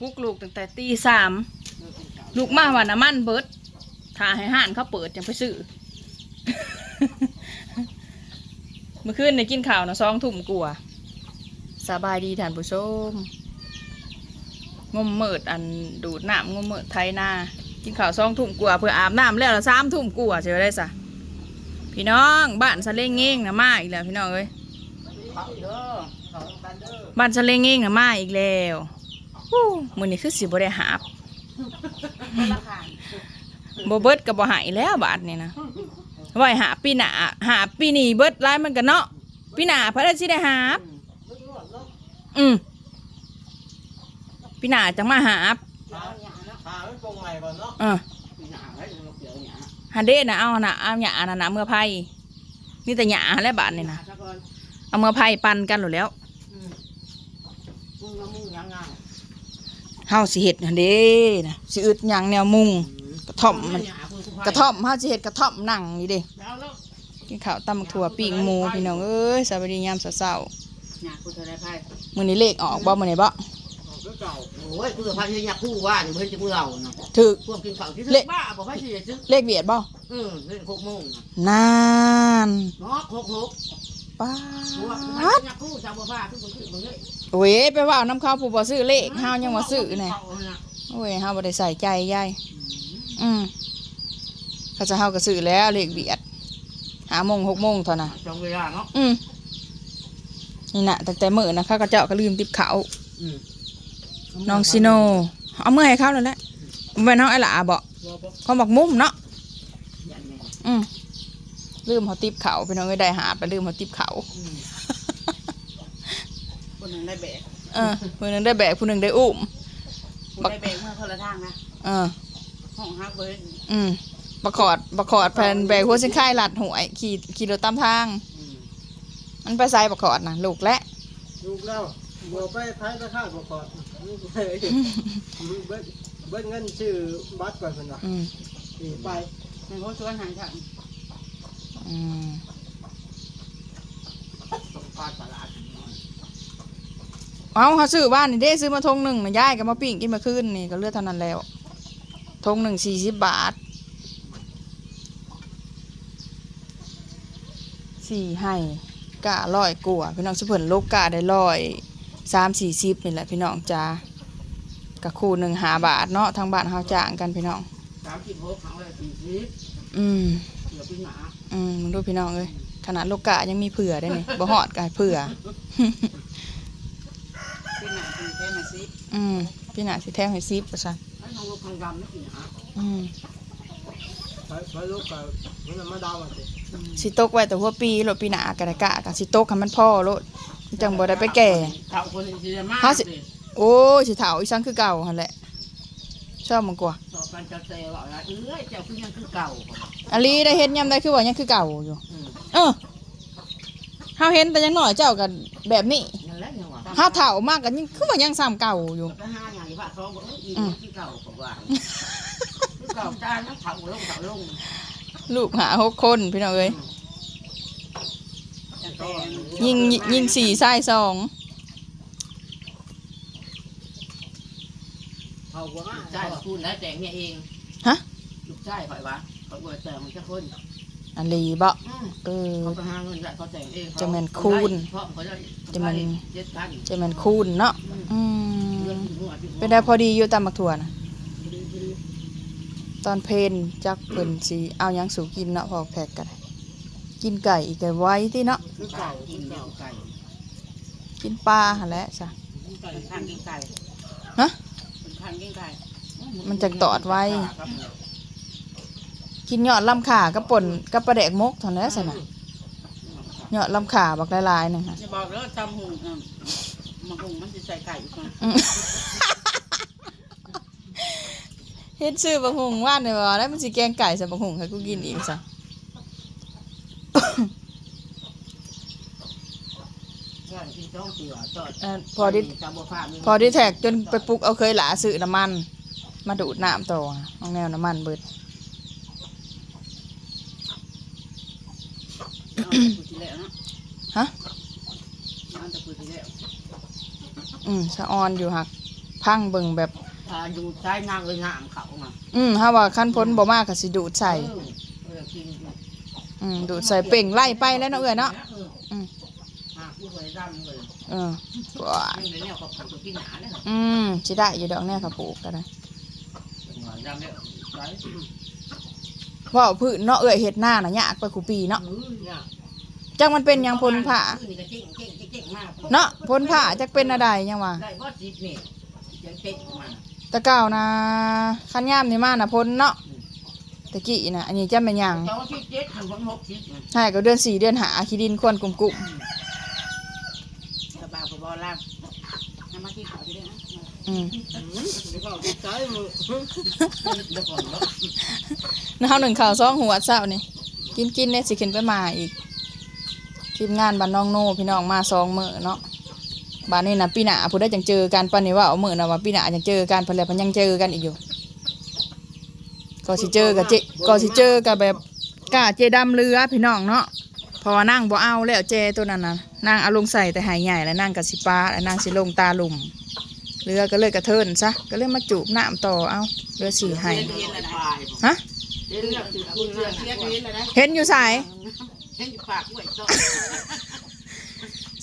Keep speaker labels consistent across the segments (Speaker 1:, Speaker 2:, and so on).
Speaker 1: ปลุกลูกตั้งแต่ตีสามลูกมาว่าน้ำมันเบิดถ้าให้ห้านเขาเปิดจังไปซื้อ เมื่อคืนในกินข้าวนะซองทุ่มกลัวสบายดีท่านผู้ชมงมเมิดอันดูดน้ำงมเมิดไทยนากินข้าวซองทุ่มกลัวเพื่ออาบน้ำแล้วละสามทุ่มกลัวเจอได้สะพี่น้องบ้านสะเลงเง่งนะมาอีกแล้วพี่น้องเอ้ย
Speaker 2: เขาเด้อเขากันเด้อ
Speaker 1: บ้านสะเลงเง่งนะมาอีกแล้ว มื้อนี้คือสิบ่ได้หาบ
Speaker 2: คนละขาง
Speaker 1: บ่เบิดก็บ่หายแล้วบาดนี่นะไว้หาปีหน้าหาปีนี้เบิดหลายมันก็เนาะปีหน้าเพิ่นสิได้หาบ
Speaker 2: ลึกนวดเนาะ
Speaker 1: อืมปีหน้าจังมาหาบ
Speaker 2: ขาหยาเนาะ
Speaker 3: ขามันโปร่งใหม่ก่อนเนาะ
Speaker 1: เออ
Speaker 2: หยาไว้เราเกี่ยวหยา
Speaker 1: หันเด้น่ะเอาน่ะเอาหญ้าน่ะนะเมื่อไผนี่แต่หญ้าและบาดนี่นะ
Speaker 2: ซะก่อน
Speaker 1: เอาเมื่อไผปั่นกันโลดแล้ว เฮาสิเฮ็ดหันเด้นะสิอึดหยังแนวมุงกระท่อมมัน
Speaker 2: หยาคุณสุภาพ
Speaker 1: กระท่อมเฮาสิเฮ็ดกระท่อมนั่งนี่เด้
Speaker 2: แล้วแล้ว
Speaker 1: กินข้าวตำบักถั่วปิ้งหมูพี่น้องเอ้ยสวัสดียามเช้า
Speaker 2: หยาคุณเท่าไรไพ่
Speaker 1: ๆมื้อนี้เลขออกบ่มื้อนี้บ่
Speaker 3: ออกคือเก่า
Speaker 2: โอ้ยคุณสุภาพยังอยากคู่ว่านี่เพิ่นจะมือเราเนาะ
Speaker 1: ถูก
Speaker 2: พวกกินข้าวที่
Speaker 1: เละ
Speaker 2: บ้าบอกให้สิซื้อ
Speaker 1: เลขเวียดบ่
Speaker 2: เออเล่นหกโมงน่ะ
Speaker 1: นาน
Speaker 2: เนาะหกหก
Speaker 1: ป้า
Speaker 2: พวก
Speaker 1: ด
Speaker 2: อยากคู่ชาวบ้านทุกคนคือมึงเอ้ย
Speaker 1: โอ้ยไปเว่าน้ำข้าวผู้บ่ซื้อเลขเฮายังว่าซื้อแน่
Speaker 2: เขาน่ะ
Speaker 1: โอ้ยเฮาบ่ได้ใส่ใจยายอืมเขาจะเฮาก็ซื้อแล้วเลขเวียดหาโมงหกโมงเท่าน่ะ
Speaker 2: จองเวลาเนาะ
Speaker 1: อืมนี่น่ะตั้งแต่มื้อนะเขาก็เจ้าก็ลืมติบเขาว
Speaker 2: อืม
Speaker 1: น้องซิโนเอามื้อให้เขาแล้วแหละบ่แม่นน้องไอ้หล่าบ่เขาบอกมุมเนาะ
Speaker 2: ยันแม่
Speaker 1: อืม ลืมเขาติบเขาไปน้องเอ้ยได้หาบไปลืมเขาติบเขา
Speaker 2: อืมคนหนึ่งได้แบก
Speaker 1: เออผู้หนึงได้แบกผู้หนึงได้อุ้ม
Speaker 2: ผู้ได้แบกเมื่อคนละทางนะ
Speaker 1: เออ
Speaker 2: ห้องฮักเบิร์ด
Speaker 1: อืมประคอดประคอดแผ่นแบกหัวเส้นค่ายหลัดหวยขี่ขี่รถตามทาง มันไปไซประคอดนะลูกและ
Speaker 3: ลูกแล้วบัวไปไทยตะข้างบัวก่อนลูกไปเบิ้ลเบิ้ลเงินชื่อบัตรก่อนเพิ่นว่า
Speaker 1: อืม
Speaker 3: นี่ไป
Speaker 2: ในหัวชวนหางฉัน
Speaker 1: อืม
Speaker 2: ส่งปลาตลาด
Speaker 1: เอาเขาซื้อบ้านนี่เด้ซื้อมาทงหนึ่งนะย่ายก็มาปิ้งกินมาคืนนี่ก็เลือดเท่านั้นแล้วทงหนึ่งสี่สิบบาทสี่ให้กะร้อยกว่าพี่น้องสุเพิ่นโลกกะได้ร้อยสามสี่สิบนี่แหละพี่น้องจ้ากะคู่หนึ่งหาบาทเนาะทางบ้านเฮาจ้างกันพี่น้อง
Speaker 2: สามสิบหกเขาเลยสี่สิบ
Speaker 1: อืม
Speaker 2: เหลือพี่หมา
Speaker 1: อืมมึงดูพี่น้องเอ้ยขนาดโลกะยังมีเผื่อได้นี่บ่หอดกะเผื่อ
Speaker 2: พี่หมาพี่แค่มาสิ
Speaker 1: อืมพี่หนาสิแทงให้ซิปประชัน
Speaker 2: แล้วน้องลูกพังดำนี่พี่หมา
Speaker 1: อืม
Speaker 3: ไปไปลูกกับมันมาดาวมาสิ
Speaker 1: สิตกไว้แต่หัวปีโลดปีหนากะได้กะกะสิตกให้มันพ่อโลดจังบ่ได้ไปแก่
Speaker 2: เท่าคนที่จะมา
Speaker 1: ห้าสิบโอ้ยสิเฒ่าอีสังคือเก่าหั่นแหละ ชอบมันกว่า
Speaker 2: สอบกันจะเซลล์อะไรเอ้ยเจ้าคือยังคือเก่า
Speaker 1: อลีได้เห็นยามใดคือว่ายังคือเก่าอยู่
Speaker 2: อืม
Speaker 1: เออเฮาเห็นแต่ยังน้อยเจ้ากันแบบนี้
Speaker 2: นั่นแหละยังว่า
Speaker 1: เฮาเฒ่ามากกันยังคือว่ายังซ้ำเก่าอยู่
Speaker 2: ก็ห้าอย่างนี้ว่าสองบอกอีกคือเก่าผมว่าคือเก่าจานน้ำเผาลงเผาลง
Speaker 1: ลูกหาหกคนพี่น้องเอ้ยยิงยิงสี่ทรายสอง
Speaker 2: เขาบอกว่าใช่พูดแล้วแต่งเนี่ยเอง
Speaker 1: ฮะ
Speaker 2: ลูกชายข่อยวะเขาบอกแต่งมันแค่คน
Speaker 1: อลีบ่
Speaker 2: อืม
Speaker 1: เออ
Speaker 2: เขาไปหาเงินได้เขาแต่งเองเขา
Speaker 1: จะแม่นคูณ
Speaker 2: เพราะเขาจะ
Speaker 1: จะแม่น
Speaker 2: เจ็ดพัน
Speaker 1: จะมันคูณเนาะอื
Speaker 2: เงิน
Speaker 1: ม
Speaker 2: ถึงหัวถึงหัว
Speaker 1: เป็นได้พอดีอยู่ตามมักถั่วนะ
Speaker 2: พอดีพอดี
Speaker 1: ตอนเพลนจักเพิ่นสิเอาหยังสู่กินเนาะพอแพกกันกินไก่อีกไก่ไว้ที่เนาะ
Speaker 3: คือ
Speaker 2: ไก่
Speaker 3: เก่า
Speaker 2: กินเดียวไก่
Speaker 1: กินปลาหั่นแหละจ้ะ
Speaker 2: ไก่ข้างกินไก่
Speaker 1: ฮะ
Speaker 2: เป็น ข้างกินไก่
Speaker 1: มันจะตอดไว้ กินยอดลำขากับป่นกับปลาแดกมกเท่านั้นสินะยอดลำขาบักหลายๆหนึงค่ะ
Speaker 2: จะบอกแล้วจำหุงอะมันหุงมันจะใส่ไก่อีกคน
Speaker 1: อืมเฮ็ดซื้อบักหุงว่านเลยว่าแล้วมันสิแกงไก่ใส่บักหุงให้กูกินอีกซะ
Speaker 2: ใช่ที่ต้องเสือตอด
Speaker 1: เอ่อพอดิ
Speaker 2: จำบ่ฟ้ามื
Speaker 1: พอที่แท็กจนไปปลุกเอาเคยหลาซื้อน้ำมัน มาดูดน้ำต่อห้องแนวน้ำมันเบิด
Speaker 2: เอาแต่ปุ๋ยที่แล้วเนาะ
Speaker 1: ฮะ
Speaker 2: เอาแต่ปุ๋ยที่แล้ว
Speaker 1: อืมสะออนอยู่หัก พังเบิ่งแบบ
Speaker 2: ถ้าอยู่ใช้นางเลยน้ำเขามา
Speaker 1: อืมถ้าว่าขั้นพ้นบ่มากก็สิดูดใส่
Speaker 2: เออเออกินอยู่
Speaker 1: อืมดูดใส่เป่งไล่ไปแล้วเนาะเอ้ยเนาะอืม
Speaker 2: หากผู้เคยร่ำเลย
Speaker 1: เออว้า
Speaker 2: นี่เนี่ยเขาปลูกที่หนาเนี่ย
Speaker 1: อืมสิได้อยู่ดอกเนี่ยค่ะปลูกก็ได้
Speaker 2: หน่อยร่ำเนี่ยไว้
Speaker 1: เว่าพืชเนาะเอ้ยเฮ็ดหน้าน่ะยากไปกูปีเนาะ
Speaker 2: เออเนี่ย
Speaker 1: จักมันเป็นหยังพลผ่า
Speaker 2: นี่ก็เจ๊งเจ๊งเจ๊งมาก
Speaker 1: เนาะพลผ่าจักเป็นอะไรยังว่า
Speaker 2: ได้บ่สิบนี่เจ๊งเจ๊งมา
Speaker 1: แตะเก่านะคันยามนี่มาน่ะพลเนาะตะกี้น่ะอันนี้จะเป็นหยัง
Speaker 2: ตอนที่เจ็ดถึงวันหกสิบ
Speaker 1: ใช่ก็เดือนสี่เดือนหาขี้ดินควรกลุ่มกุ่ม
Speaker 2: สบายกับบอลล่างน้ำมาที่เขาที่ได้นะ
Speaker 1: อืม
Speaker 3: เดี๋ยวเขาติดใจมือ
Speaker 2: เดี๋ยวก่อนเนาะ
Speaker 1: น้าวหนึ่งข่าวซองหัวเช้านี่กินกินเนี่ยสิขึ้นไปมาอีกทีมงานบ้านน้องโน่พี่น้องมาสองมื้อเนาะบ้านนี้นะปีหน้าผู้ได้จังเจอกันปานนี้ว่าเอามื้อนะว่าปีหน้าจังเจอกันเพิ่นแล้วเพิ่นยังเจอกันอีกอยู่ก็สิเจอกับเจก็สิเจอกับแบบกาเจดำเรือพี่น้องเนาะเพราะว่านั่งบ่เอาแล้วเจตัวนั้นน่ะนั่งเอาลงใส่แต่หายใหญ่แล้วนั่งกับสิปาแล้วนั่งสิลงตาลุ่ม เรือก็เลยกระเทินซะก็เลยมาจูบน้ำต่อเอาเรือสีให้
Speaker 2: เรียนอะไร
Speaker 1: ฮะ
Speaker 2: เรียนเรื่องสื่อคุณเรื่องเรียนเรียนอะไร
Speaker 1: เห็นอยู่สาย
Speaker 2: เห็นอยู่ปากกล้วยต้น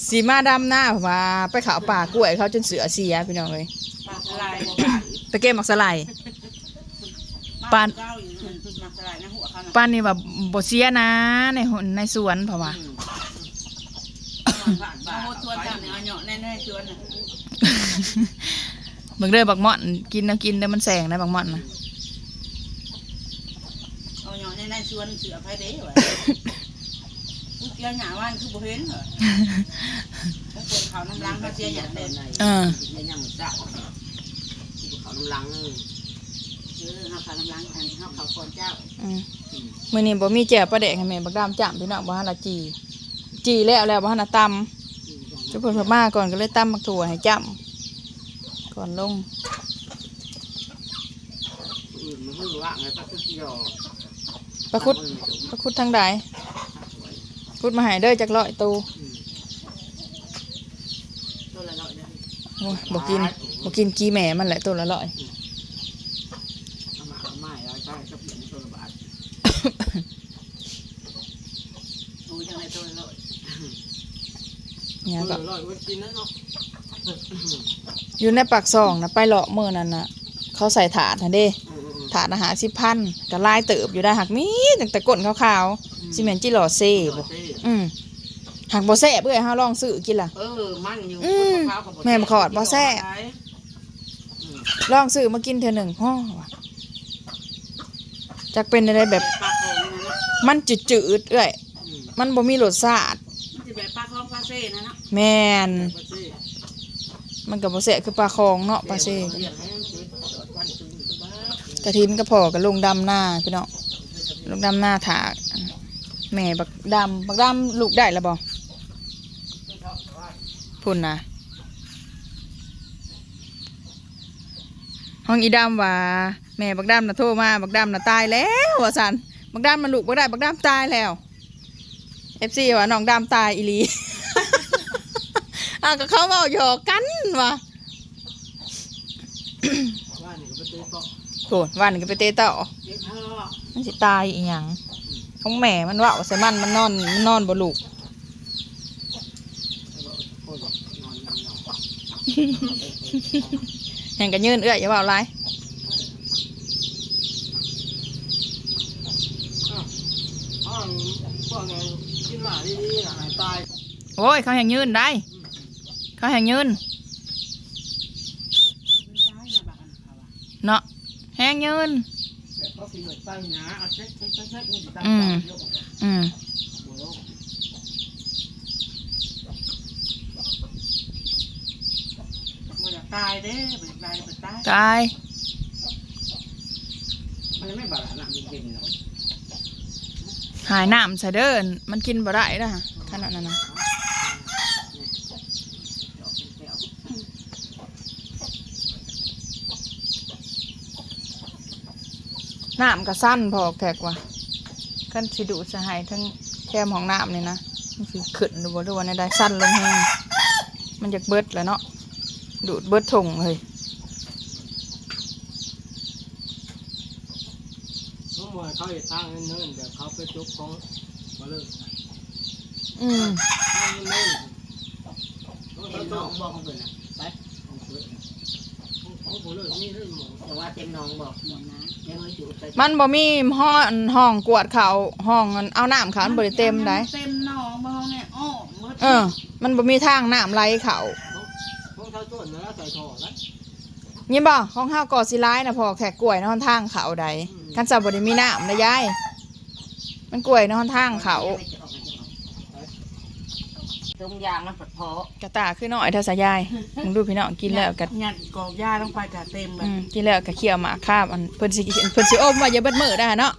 Speaker 1: สีมาดำหน้าว่าไปเขาป่ากล้วยเขาจนเสือเสียพี่น้องเลย
Speaker 2: ปากลาย
Speaker 1: ตะเกมมักสไลด์
Speaker 2: ปานเก้าอยู่นั่นคือมาลายนะหัวเขานะ
Speaker 1: ป้านนี่แบบบ่เสียนะในหนในสวนเพราะว่า
Speaker 2: บาโมชวนเจ้าเนี่ยเอาเหยาะแน่ๆชวนน่ะ
Speaker 1: เบิ่งเด้อบักม่อนกินนะกินเด้อมันแสงนะบักม่อนนะ
Speaker 2: เอาเหยาะแน่ๆชวนเสือไผเด้ว่ะกูเกี่ยวหญ้าว่านคือบ่เห็นเหรอแล้วคนเขาน้ำล้างเขาเสียหยาเด่น
Speaker 1: เออ
Speaker 2: ในยามเจ้าเขาน้ำล้างเออเฮาเขาน้ำล้างอันเฮาเขาคนเจ้า
Speaker 1: อืมมื้อนี้บ่มีแจ่วปลาแดกให้แม่บักดามจ้ำพี่น้องบ่ฮั่นละจี จีแล้วแล้วบ่ฮั่นละตำจุเพิ่นเพิ่นมาก่อนก็เลยตำบักถั่วให้จ้ำ ก่อนลง
Speaker 2: อื่นมันคือว่าไงปลาคือเกี่ยว
Speaker 1: ปลาคุดปลาคุดทางใดคุดมาให้เด้อจักร้อยตู
Speaker 2: ตัวละร้อยเด้อ
Speaker 1: โอ้ยบ่กินบ่กินกีแม่มันแหละตัวละร้อย
Speaker 2: เอามาเอาไม้แล้วใช่ก็เปลี่ยนตัวละบาทโอ้ยจังไรตัวละร้อย
Speaker 1: เนี่ย
Speaker 3: มื
Speaker 1: ก็
Speaker 3: อร่อยมันกินนะเนาะ
Speaker 1: อยู่ในปากซองนะไปเลาะมื้อนั้นน่ะเขาใส่ถาดน่ะเด้
Speaker 2: อืมอืม
Speaker 1: ถาดอาหารสิพันก็ลายเติบอยู่ได้หักมีตั้งแต่ก้นขาวๆสิแม่นจิหล่อเซ่บ่อืมหักบ่แซ่บเอ้ยเฮาลองซื้อกินล่ะ
Speaker 2: เออมันอยู่
Speaker 1: อืม
Speaker 2: ข้าวกับ
Speaker 1: แม่มขอดบ่แซ่บลองซื้อมากินเทื่อหนึงฮ้อว่ะจักเป็นอะไรแบบ
Speaker 2: ปลาโขงนะนะ
Speaker 1: มันจืดๆเอ้ย
Speaker 2: อืม
Speaker 1: มันบ่มีรสชาติ
Speaker 2: มันจะแบบปลาคลองปลาเซ่นะนะ
Speaker 1: แม่น
Speaker 2: ปลาเซ่
Speaker 1: มันก็บ่แซ่บคือปลาคองเนาะปลาเซ่
Speaker 2: เลี้ยงให้มันติดจอดวันตึงอยู่บ้าน
Speaker 1: กระทินก็พอก็ลงดำหน้าพี่น้องลงดำหน้าถากแม่บักดำบักดำลูกได้แล้วบ่พุ่นนะห้องอีดำว่าแม่บักดำน่ะโทรมาบักดำน่ะตายแล้วว่าสันบักดำมันลูกบ่ได้บักดำตายแล้วเอฟซีว่าน้องดำตายอีลี อ้าวก็เขาเมาหยอกกันว่ะ
Speaker 3: ว่านี่ก็ไปเตะเกาะ
Speaker 1: โกรธวันก็ไปเตะต่อ
Speaker 2: เลี้ยงเธอ
Speaker 1: มันสิตายอีหยังของแม่มันว่าใส่มันมันนอนมันนอนบ่ลูก
Speaker 2: โอ้ยนอนนอนนอน
Speaker 1: แห่งกันยืนเอื้อยอย่าว่าอะไร
Speaker 3: อ้าวพวกไงกินหมาดีๆน่ะหายตาย
Speaker 1: โอ้ยเขาแห่งยืนได้ เขาแห่งยืน
Speaker 2: ซ้ายนะบักอันเขาอะ
Speaker 1: เนาะแห่งยืน
Speaker 2: แบบเขาสิเหมือนตั้งหนาเอาเช็คเช็คเช็คเช็คนี่สิตั้ง
Speaker 1: อืม
Speaker 2: เยอะ
Speaker 1: อืม
Speaker 2: บ่ลงบ่อยากตายเด้บ่อยากตายบ่ตาย
Speaker 1: กาย
Speaker 2: มันยังไม่บาดหนักจริงๆเนาะ
Speaker 1: หายน้ำใส่เดินมันกินบ่ได้นะขนาดนั้นนะ น้ำก็สั้นพอกแทกว่าขั้นสิดูสหายทั้งแคมของน้ำนี่นะมันสิขึ้นดูบ่ดูว่ในได้สั้นลงแห้มันจะเบิดแล้วเนาะดูดเบิดถุงเลย
Speaker 3: เขาจะตั้งเนิ่นๆแบบเขาไปจุกของมาเลิก
Speaker 1: อืม
Speaker 2: อ แต่ว่าเต็มน้องบอกหมดนะยังไม่จุไป
Speaker 1: มันบ่มีห้องห้องกวดเขาห้องอันเอาน้ำเขามันบ่ได้เต็มได้
Speaker 2: เต็มน้องบ่ห้องเนี่ยอ้อหมด
Speaker 1: เออ มันบ่มีทางน้ำไหลเขา
Speaker 3: ของเขาต้นแล้วใส่ท่อแล้ว
Speaker 1: ยินบ่ของเฮาก่อสิร้ายนะพอแขกกล้วยในหนทางเขาใดคันจะบ่ได้มีน้ำนะยายมันกล้วยในหนทางเขา
Speaker 2: ตรงยางมันปดเพาะ
Speaker 1: กระตาคือน้อยเท่าสายายมึงดูพี่น้องกินแล้วก็
Speaker 2: งัดกอกหญ้าลงไปกะเต็มแบบ
Speaker 1: อืมกินแล้วก็เคี่ยวหมาคาบอันเพิ่นสิเพิ่นสิอมว่าอย่าเบิดมือได้เนาะ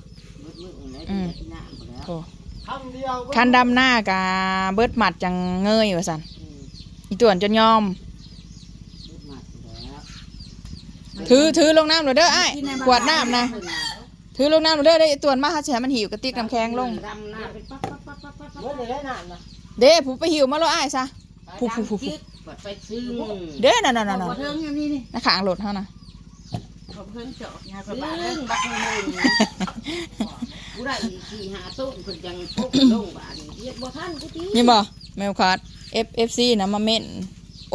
Speaker 2: มืดๆเลย
Speaker 1: อืม
Speaker 2: ที่น้ำหมดแล้ว
Speaker 1: โถขันดำหน้ากะเบิดหมัดจังเงยว่าซั่น
Speaker 2: อี
Speaker 1: ต่วนจนยอมถือถือลงน้ำเลยเด้อไอ้ายกวดน้ำนะถือลงน้ำเลยเด้อได้ต่วนมาหาสิให้มันหิวกระติกน้ำแข็งลง
Speaker 2: ดำหน้า เป็นปั๊บปั๊บปั๊บปั๊บปั๊บปั๊บ
Speaker 3: เมื่อไหร่ได้นานนะ
Speaker 1: เด้ผู้ไปหิวมาแล้วอ้ายซะ ผู้ผู้ผู้ผู้
Speaker 2: ดำจิ๊กกดไปซื้อ
Speaker 1: เด้อนั่นๆ
Speaker 2: ขอ
Speaker 1: ๆ
Speaker 2: เพิ่งอย่างนี้นี่
Speaker 1: ๆนะขางรถเฮานะ
Speaker 2: ขอเพิ่งเจาะยาสบายเลยบักหนึ่งกูได้สี่หาต้นคนยังพกลงบ้านเรียกบ่ทันกูตี
Speaker 1: นี่บ่แมวคาด F F C นะมาเม่น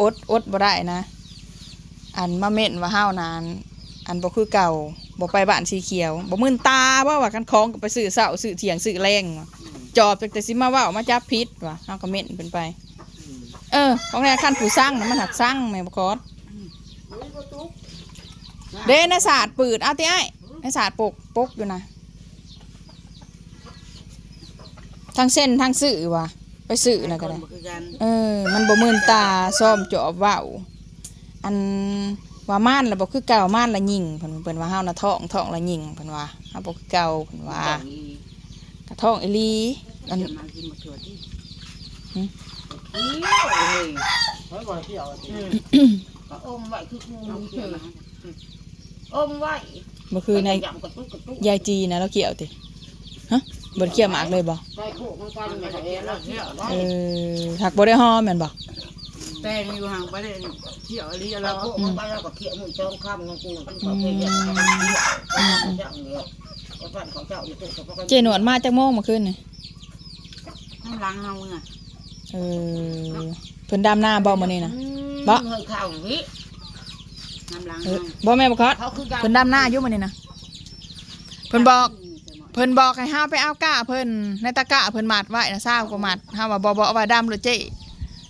Speaker 1: อดอดบ่ได้นะ อันมาเม่นว่าห้าวนาน อันบ่คือเก่าบ่ไปบ้านสีเขียวบ่มื่นตาว่าว่ากันของก็ไปซื้อเสาซื้อเถียงซื้อแรงว่ะ จอบแต่สิมาว้าออกมาจับพิษว่ะเฮาก็เม่นเป็นไป เออของแรกขั้นผู้สร้างนะมันหักสร้างแม่บคอดเดนศาสตร์ปืดเอาติไอ้ในศาสตร์ปกปกอยู่นะทางเส้นทางสื่อว่ะไปสื่อนะก็ได้
Speaker 2: คนบ่คือกัน
Speaker 1: เออ มันบ่มืนตาซ่อมจอบว้าอันว่าม่านละบ่คือเก่าม่านละยิงเพิ่นเพิ่นว่าเฮานะท้องท้องละยิงเพิ่นว่าเฮาบ่คือเก่าเพิ่นว่า
Speaker 2: อย่างนี้
Speaker 1: กะท้องอีหลีอัน
Speaker 2: จะมากินมะเขือที่
Speaker 1: หึ
Speaker 2: เขี้ยวเลย
Speaker 3: เฮ้ยบ่อยเที่ยว
Speaker 2: อืมก็อมไว้คืองูเขียวนะอมไว้
Speaker 1: บ่คือใน
Speaker 2: ยำกระตุกกระตุก
Speaker 1: ยายจีนะเราเกี่ยวติฮะบ่ได้เกี่ยวหมากเลยบ่
Speaker 2: ใส่โคกมันกันไม่ใช่เองแล้วเขี้ยว
Speaker 1: เออหักบ่ได้ฮ้อแม่นบ่
Speaker 2: แต่งอยู่ห่างไปเลยเขี้ยวอะไรเราโคกมันกันแล้วก็เขี้ยวมันจ้องข้ามกันกูกินข้าวเขี้ยวเขี้ยวเขี้ยว เขี้ยวก็ฟันของเจ้าอยู่ตุ๊กตุ๊ก
Speaker 1: เจหนวดมาจากโมงเมื่อคืนนี่
Speaker 2: น้ำล้างเฮาเมื่อ
Speaker 1: เออเพิ่นดำหน้าบ่มื้อนี้นะ บ่
Speaker 2: เฮ้ยข้าววิน้ำล้าง
Speaker 1: เอ
Speaker 2: เฮา
Speaker 1: อบ่แม่นบ่คอด
Speaker 2: เขาคือ
Speaker 1: เพิ่นดำหน้าอยู่มื้อนี้นะเพิ่นบอกเพิ่นบอกให้ห้าไปเอาก้าเพิ่นในตะกร้าเพิ่นมัดไว้นะทราบก็มัดห้าว่าบ่บ่เอาไว้ดำเลยเจ้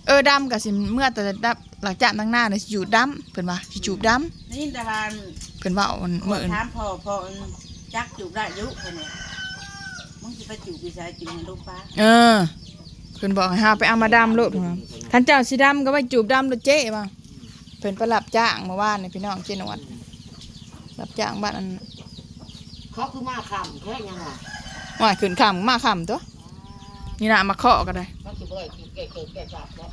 Speaker 1: เออดำก็สิเมื่อแต่ดับหลังจากตั้งหน้าเนี่ยสิจูบดำเพิ่นว่าสิจูบดำ
Speaker 2: นี่แต่ว่า
Speaker 1: เพิ่นว่ามัน
Speaker 2: ขอ
Speaker 1: มื้ออื่น
Speaker 2: ถามพ่อพ่อ จักจูบได้อยุคนเนี่ยมึงจะไปจูบวิชายจูบให้ลูกป้า
Speaker 1: เออเพิ่นบอกให้ห้าไปเอามาดำโลดเพิ่นว่าคันเจ้าสิดำก็ไว้จูบดำเลยเจ้ว่าเพิ่นไปรับจ้างเมื่อวานนี่พี่น้องเจนวัดรับจ้างบ้านอัน
Speaker 2: เขาคือมาคำแค่ยังไง
Speaker 1: ว่าขึ้นค่ำมาค่ำตัวนี่น่ะมาเคาะก็ได้
Speaker 2: เขาคือเบื่อคือแก่เกิดแก่จับแล้ว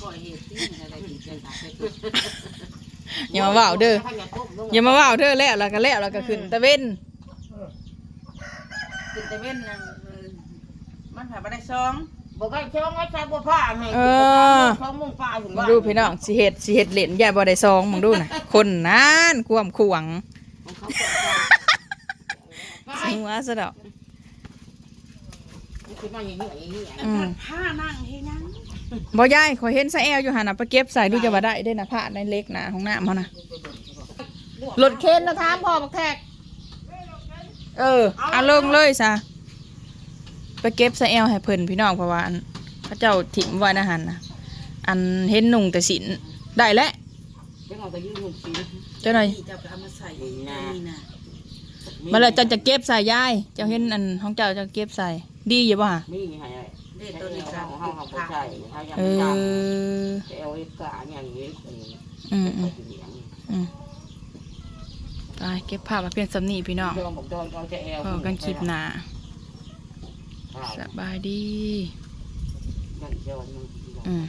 Speaker 2: คอยเหตุที่อะไรกินแก่จับ
Speaker 1: อย่ามาว่าวเด้ออย่ามาว่าวเด้อแล้วแล้วก็แล้วแล้วก็ขึ้นตะเว้น
Speaker 2: กินแต่เว้นนั่นมันผ่าไปได้ซองบอกว่าซองไว้ใช้บัวผ้าไงซองมุ่งฟ้าถึง
Speaker 1: มึงดูพี่น้องสิเฮ็ดสิเฮ็ดเหรียญยายบ่ได้ซองมึงดูน่ะคนนั้นความขวางหัวซะดอก
Speaker 2: คือมาอย่างนี้อย่างนี้
Speaker 1: อืม
Speaker 2: ผ้านั่งเฮยัง
Speaker 1: บ่ยายขอยเห็นใส่แอลอยู่หั่นน่ะไปเก็บใส่ดูจะว่าได้ได้น่ะผ้าในเล็กน่ะของน้ำเฮาน่ะรถเข็นนะถามพ่อบักแทกเออเอาลงเลยซะไปเก็บใส่แอลให้เพิ่นพี่น้องเพราะว่าอันเขาเจ้าถิ่มไว้นะหั่นน่ะอันเห็นนุ่งแต่สินได้แล้ว
Speaker 2: จะเอาไปยืมเงินซื้อ
Speaker 1: เจ้าหน่อย
Speaker 2: ที่จะเอามาใส่นี่นะ
Speaker 1: มาแล้วเจ้าจะเก็บใส่ยายเจ้าเห็นอันของเจ้าจะเก็บใส่ดีอยู่ป่ะ
Speaker 4: มีให้
Speaker 2: เด็ดตัวนี้ครับ
Speaker 4: เฮาเฮาบ่ใช่ถ้ายัง
Speaker 1: เออ
Speaker 4: จะเอาไอ้กะอย่างนี้อันนี้
Speaker 1: อืมอืม
Speaker 4: ไปเลี้ยง
Speaker 1: อืมไปเก็บภาพมาเพียงสำนีพี่น้อง
Speaker 4: เจ้าบอกดอนเอาจะแอล
Speaker 1: พอกันคลิปหน้าสบายดี อืม